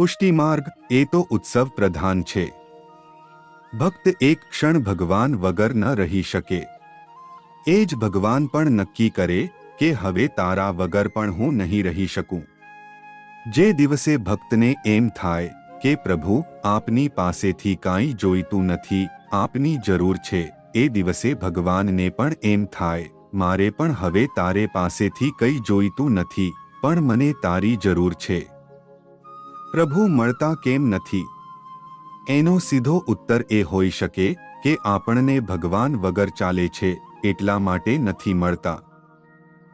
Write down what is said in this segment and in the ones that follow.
પુષ્ટિમાર્ગ એ તો ઉત્સવ પ્રધાન છે. ભક્ત એક ક્ષણ ભગવાન વગર ન રહી શકે. એ જ ભગવાન પણ નક્કી કરે કે હવે તારા વગર પણ હું નહીં રહી શકું. જે દિવસે ભક્તને એમ થાય કે પ્રભુ, આપની પાસેથી કાંઈ જોઈતું નથી, આપની જરૂર છે, એ દિવસે ભગવાનને પણ એમ થાય, મારે પણ હવે તારે પાસેથી કંઈ જોઈતું નથી, પણ મને તારી જરૂર છે. પ્રભુ મળતા કેમ નથી? એનો સીધો ઉત્તર એ હોઈ શકે કે આપણને ભગવાન વગર ચાલે છે એટલા માટે નથી મળતા.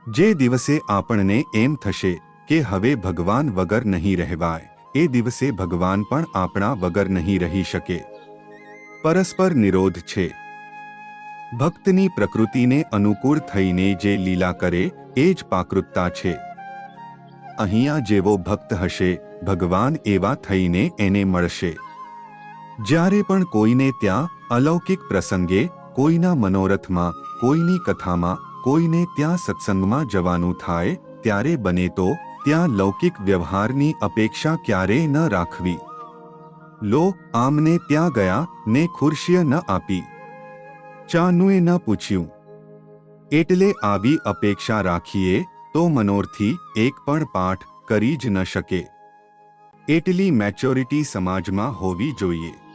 જે દિવસે આપણને એમ થશે કે હવે ભગવાન વગર નહીં રહેવાય, એ દિવસે ભગવાન પણ આપણા વગર નહીં રહી શકે. પરસ્પર નિરોધ છે. ભક્તની પ્રકૃતિને અનુકૂળ થઈને જે લીલા કરે, એ જ પાકૃતતા છે. અહીંયા જેવો ભક્ત હશે ભગવાન એવા થઈને એને મળશે. જ્યારે પણ કોઈને ત્યાં અલૌકિક પ્રસંગે, કોઈના મનોરથમાં, કોઈની કથામાં, કોઈને ત્યાં સત્સંગમાં જવાનું થાય, ત્યારે બને તો ત્યાં લૌકિક વ્યવહારની અપેક્ષા ક્યારેય ન રાખવી. લો આમને ત્યાં ગયા ને ખુરશીય ન આપી. ચાનુએ ન પૂછ્યું. એટલે આવી અપેક્ષા રાખીએ તો મનોરથી એક પણ પાઠ કરી જ ન શકે. એટલી મેચ્યોરિટી સમાજમાં હોવી જોઈએ.